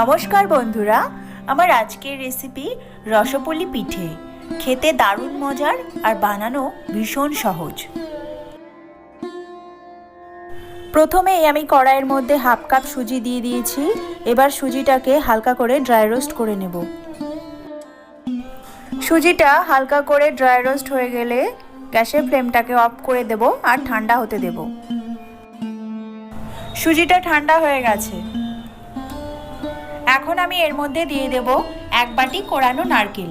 নমস্কার বন্ধুরা, আমার আজকের রেসিপি রসপলি পিঠে। খেতে দারুণ মজার আর বানানো ভীষণ সহজ। প্রথমেই আমি কড়াইয়ের মধ্যে হাফ কাপ সুজি দিয়ে দিয়েছি, এবার সুজিটাকে হালকা করে ড্রাই রোস্ট করে নেব। সুজিটা হালকা করে ড্রাই রোস্ট হয়ে গেলে গ্যাসের ফ্লেমটাকে অফ করে দেব আর ঠান্ডা হতে দেব। সুজিটা ঠান্ডা হয়ে গেছে। এখন আমি এর মধ্যে দিয়ে দেব এক বাটি কোরানো নারকেল।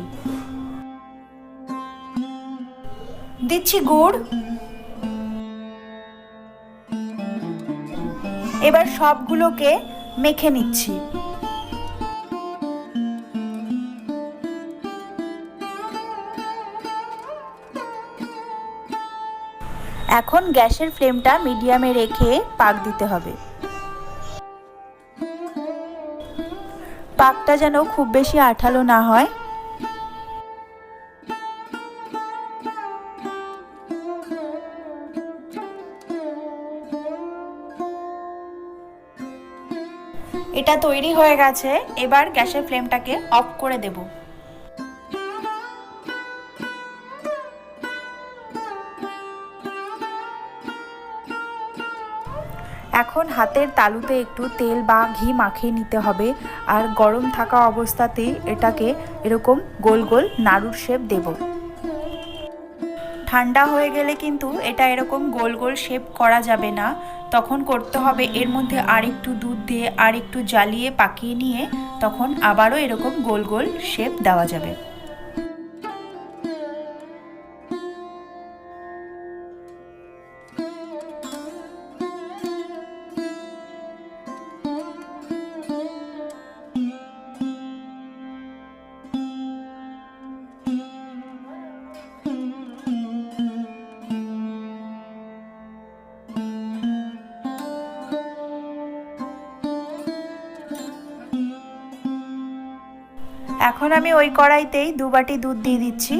দিচ্ছি গুড়। এবার সবগুলোকে মেখে নিচ্ছি। এখন গ্যাসের ফ্লেমটা মিডিয়ামে রেখে পাক দিতে হবে। পাকটা যেন খুব বেশি আঠালো না হয়। এটা তৈরি হয়ে গেছে। এবার গ্যাসের ফ্লেমটাকে অফ করে দেব। এখন হাতের তালুতে একটু তেল বা ঘি মাখিয়ে নিতে হবে। আর গরম থাকা অবস্থাতেই এটাকে এরকম গোল গোল নাড়ুর শেপ দেব। ঠান্ডা হয়ে গেলে কিন্তু এটা এরকম গোল গোল শেপ করা যাবে না। তখন করতে হবে এর মধ্যে আর একটু দুধ দিয়ে আর একটু জ্বালিয়ে পাকিয়ে নিয়ে তখন আবারও এরকম গোল গোল শেপ দেওয়া যাবে। এখন আমি ওই কড়াইতেই দু বাটি দুধ দিয়ে দিচ্ছি।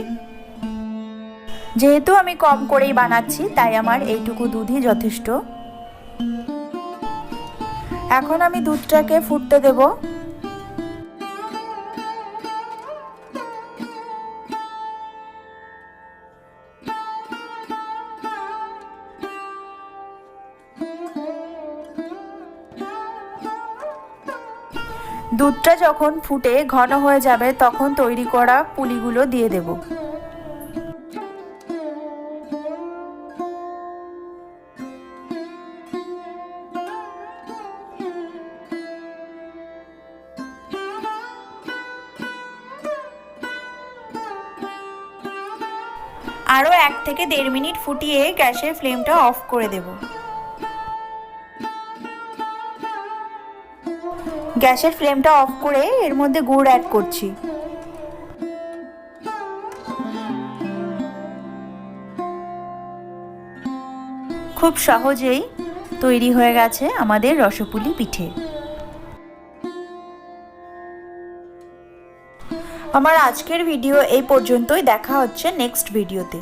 যেহেতু আমি কম করেই বানাচ্ছি, তাই আমার এইটুকু দুধই যথেষ্ট। এখন আমি দুধটাকে ফুটতে দেব। দুধটা যখন ফুটে ঘন হয়ে যাবে, তখন তৈরি করা পুলিগুলো দিয়ে দেব। আরও এক থেকে দেড় মিনিট ফুটিয়ে গ্যাসের ফ্লেমটা অফ করে দেবো। গ্যাসের ফ্লেমটা অফ করে এর মধ্যে গুড় অ্যাড করছি। খুব সহজেই তৈরি হয়ে গেছে আমাদের রসপুলি পিঠে। আমার আজকের ভিডিও এই পর্যন্তই। দেখা হচ্ছে নেক্সট ভিডিওতে